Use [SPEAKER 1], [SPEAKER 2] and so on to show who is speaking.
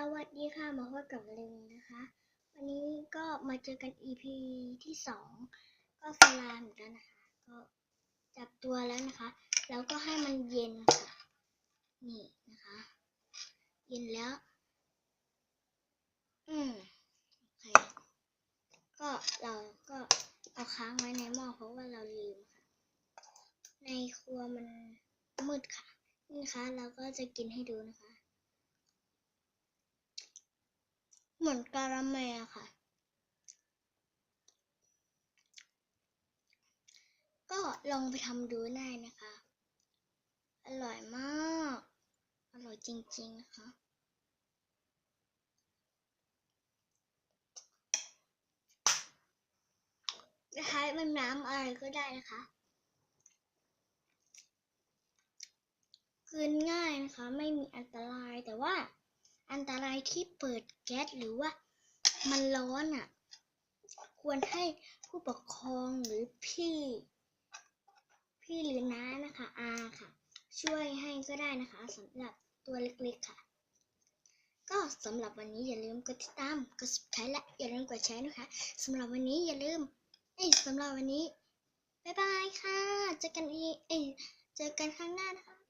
[SPEAKER 1] สวัสดีค่ะมาพบกับลิงนะคะ วันนี้ก็มาเจอกัน EP ที่สองก็สลาเหมือีกแล้วนะคะ ก็จับตัวแล้วนะคะ แล้วก็ให้มันเย็นค่ะ นี่นะคะ เย็นแล้ว อืมโอเคก็เราก็เอาค้างไว้ในหม้อเพราะว่าเราลืมค่ะ ในครัวมันมืดค่ะ นี่นะคะเราก็จะกินให้ดูนะคะ เหมือนกาละแมค่ะ ก็ลองไปทำดูได้นะคะ อร่อยมาก อร่อยจริงๆนะคะนะคะเป็นน้ำอะไรก็ได้นะคะกินง่ายนะคะ ไม่มีอันตรายแต่ว่า อันตรที่เปิดแก๊สหรือว่ามันร้อนอะ ควรให้ผู้ปกครองหรือพี่ พี่หรือน้านะคะอาค่ะ ช่วยให้ก็ได้นะคะสำหรับตัวเล็กๆค่ะ ก็สำหรับวันนี้อย่าลืมกดติดตามกด subscribe และอย่าลืมกดแชร์นะคะสำหรับวันนี้อย่าลืมเอ้สำหรับวันนี้บ๊ายบายค่ะเจอกันอีเอ้เจอกันครั้งหน้านะคะ